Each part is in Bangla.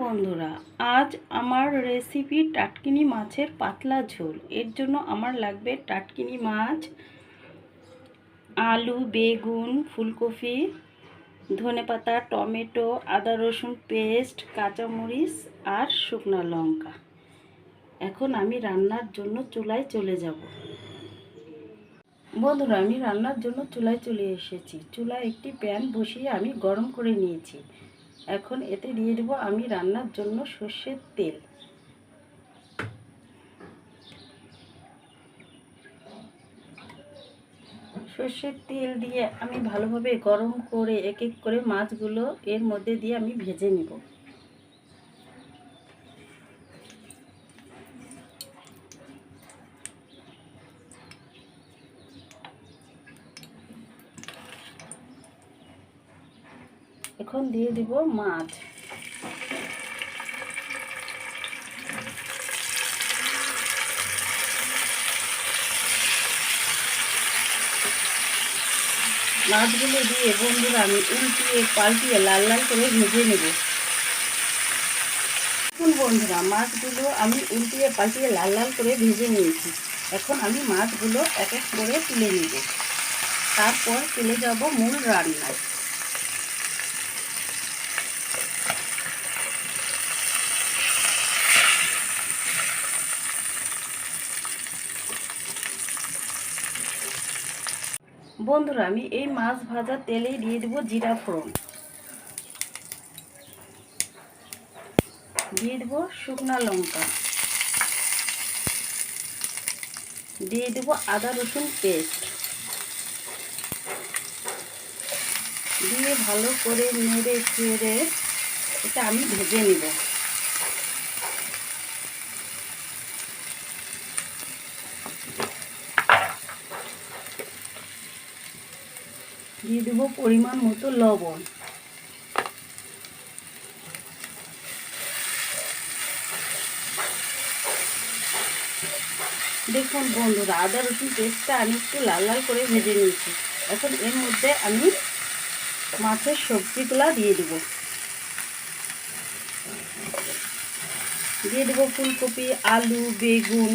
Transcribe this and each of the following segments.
বন্ধুরা, আজ আমার রেসিপি টাটকিনি মাছের পাতলা ঝোল। এর জন্য আমার লাগবে টাটকিনি মাছ, আলু, বেগুন, ফুলকপি, ধনেপাতা, টমেটো, আদা রসুন পেস্ট, কাঁচামরিচ আর শুকনো লঙ্কা। এখন আমি রান্নার জন্য চুলায় চলে যাব। বন্ধুরা, আমি রান্নার জন্য চুলায় চলে এসেছি। চুলায় একটি প্যান বসিয়ে আমি গরম করে নিয়েছি। এখন এতে দিয়ে দেবো আমি রান্নার জন্য সর্ষের তেল। সর্ষের তেল দিয়ে আমি ভালোভাবে গরম করে এক এক করে মাছগুলো এর মধ্যে দিয়ে আমি ভেজে নিব। এখন দিয়ে দিব মাছ। মাছগুলো দিয়ে বন্ধুরা আমি উল্টিয়ে, পাল্টিয়ে লাল লাল করে ভেজে নেব। এখন বন্ধুরা, মাছগুলো আমি উল্টিয়ে, পাল্টিয়ে লাল লাল করে ভেজে নিয়েছি। এখন আমি মাছগুলো এক এক করে তুলে নেব। তারপর চলে যাব মূল রান্নায়। বন্ধুরা, আমি এই মাছ ভাজা তেলেই দিয়ে দেবো জিরা ফোড়ন। দিয়ে দেবো শুকনা লঙ্কা। দিয়ে দেবো আদা রসুন পেস্ট। দিয়ে ভালো করে নেড়ে চেড়ে এটা আমি ভেজে নেব। দিয়ে দেবো পরিমাণ মতো লবণ। দেখুন বন্ধুরা, আদা রসুন পেস্টটা আমি একটু লাল লাল করে ভেজে নিয়েছি। এখন এর মধ্যে আমি মাছের সবজিগুলো দিয়ে দেবো। দিয়ে দেবো ফুলকপি, আলু, বেগুন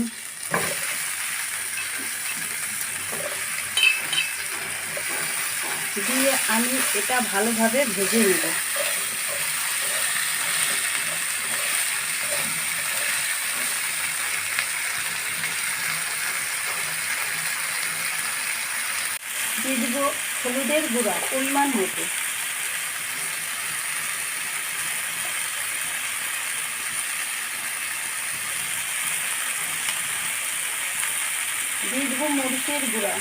দিয়ে আমি এটা ভালোভাবে ভেজে নেব। দিয়ে হলুদের গুঁড়া পরিমাণ মতো। দিয়ে দেবো মরিচের গুঁড়া।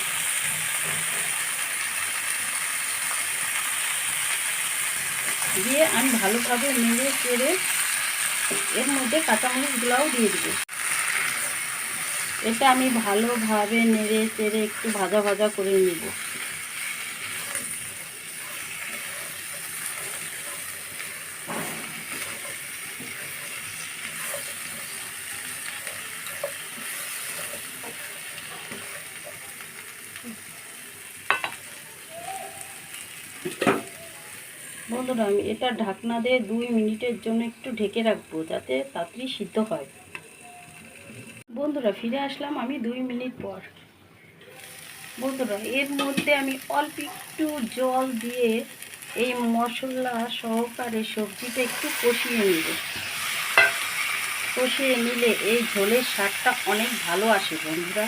দিয়ে আমি ভালোভাবে নেড়ে চেড়ে এর মধ্যে কাঁচামরিচগুলোও দিয়ে দেবো। এটা আমি ভালোভাবে নেড়ে চেড়ে একটু ভাজা ভাজা করে নেব। বন্ধুরা, আমি এটা ঢাকনা দিয়ে দুই মিনিটের জন্য একটু ঢেকে রাখব, যাতে তাড়াতাড়ি সিদ্ধ হয়। বন্ধুরা, ফিরে আসলাম আমি দুই মিনিট পর। বন্ধুরা, এর মধ্যে আমি অল্প একটু জল দিয়ে এই মশলা সহকারে সবজিটা একটু কষিয়ে নেব। কষিয়ে নিলে এই ঝোলের স্বাদটা অনেক ভালো আসে, বন্ধুরা।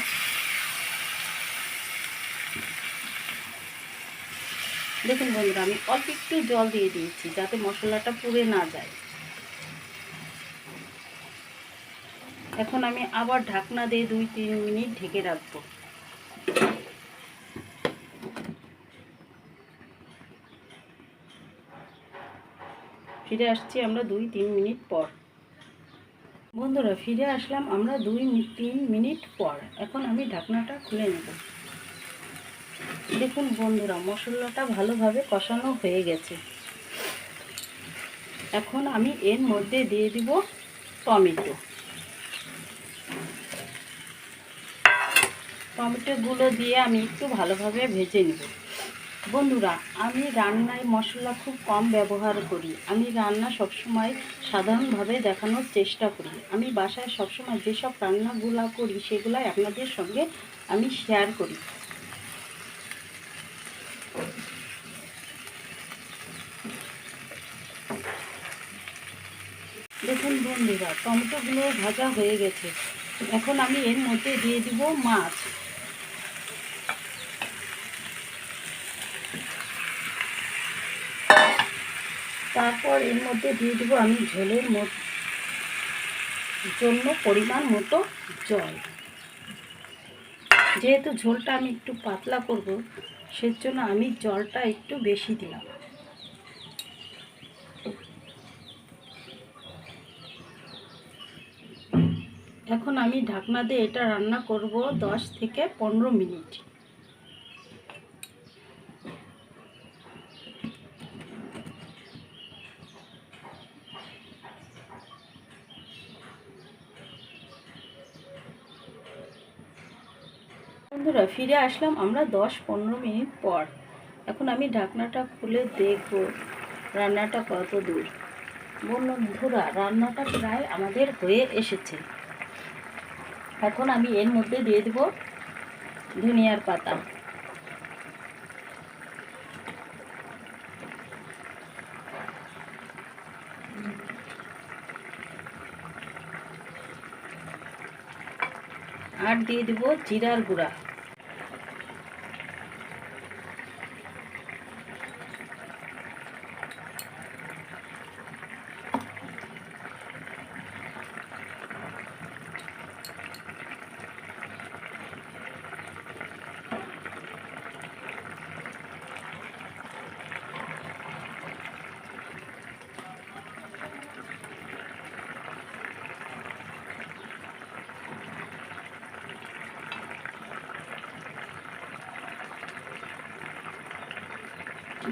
দেখুন বন্ধুরা, আমি অল্প একটু জল দিয়ে দিয়েছি যাতে মশলাটা পুড়ে না যায়। এখন আমি আবার ঢাকনা দিয়ে দুই তিন মিনিট ঢেকে রাখব। ফিরে আসছি আমরা দুই তিন মিনিট পর। বন্ধুরা, ফিরে আসলাম আমরা দুই তিন মিনিট পর। এখন আমি ঢাকনাটা খুলে নেব। দেখুন বন্ধুরা, মশলাটা ভালোভাবে কষানো হয়ে গেছে। এখন আমি এর মধ্যে দিয়ে দিব টমেটো। টমেটোগুলো দিয়ে আমি একটু ভালোভাবে ভেজে নেব। বন্ধুরা, আমি রান্নায় মশলা খুব কম ব্যবহার করি। আমি রান্না সবসময় সাধারণভাবে দেখানোর চেষ্টা করি। আমি বাসায় সবসময় যেসব রান্নাগুলো করি, সেগুলাই আপনাদের সঙ্গে আমি শেয়ার করি। দেখুন বন্ধুরা, টমেটোগুলো ভাজা হয়ে গেছে। এখন আমি এর মধ্যে দিয়ে দিব মাছ। তারপর এর মধ্যে দিয়ে দেবো আমি ঝোলের জন্য পরিমাণ মতো জল। যেহেতু ঝোলটা আমি একটু পাতলা করব, সেজন্য আমি জলটা একটু বেশি দিলাম। এখন আমি ঢাকনা দিয়ে এটা রান্না করব দশ থেকে পনেরো মিনিট। বন্ধুরা, ফিরে আসলাম আমরা দশ পনেরো মিনিট পর। এখন আমি ঢাকনাটা খুলে দেখব রান্নাটা কত দূর বন্ধুরা, রান্নাটা প্রায় আমাদের হয়ে এসেছে। এখন আমি এর মধ্যে দিয়ে দেব ধনিয়ার পাতা। আর দিয়ে দেব জিরার গুঁড়া।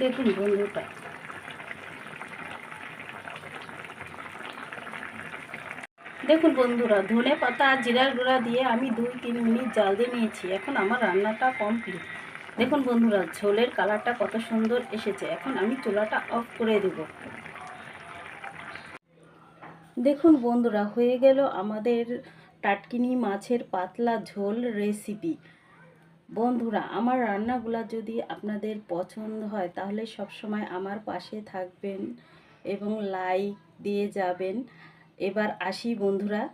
দেখুন বন্ধুটা দেখুন বন্ধুরা, ধনে পাতা আর জিরার গুঁড়া দিয়ে আমি দুই তিন মিনিট জাল দিয়ে নিয়েছি। এখন আমার রান্নাটা কমপ্লিট দেখুন বন্ধুরা, ঝোলের কালারটা কত সুন্দর এসেছে। এখন আমি চুলাটা অফ করে দেব। দেখুন বন্ধুরা, হয়ে গেল আমাদের টাটকিনি মাছের পাতলা ঝোল রেসিপি বন্ধুরা, আমার রান্নাগুলো যদি আপনাদের পছন্দ হয়, তাহলে সব সময় আমার পাশে থাকবেন এবং লাইক দিয়ে যাবেন। এবার আসি বন্ধুরা।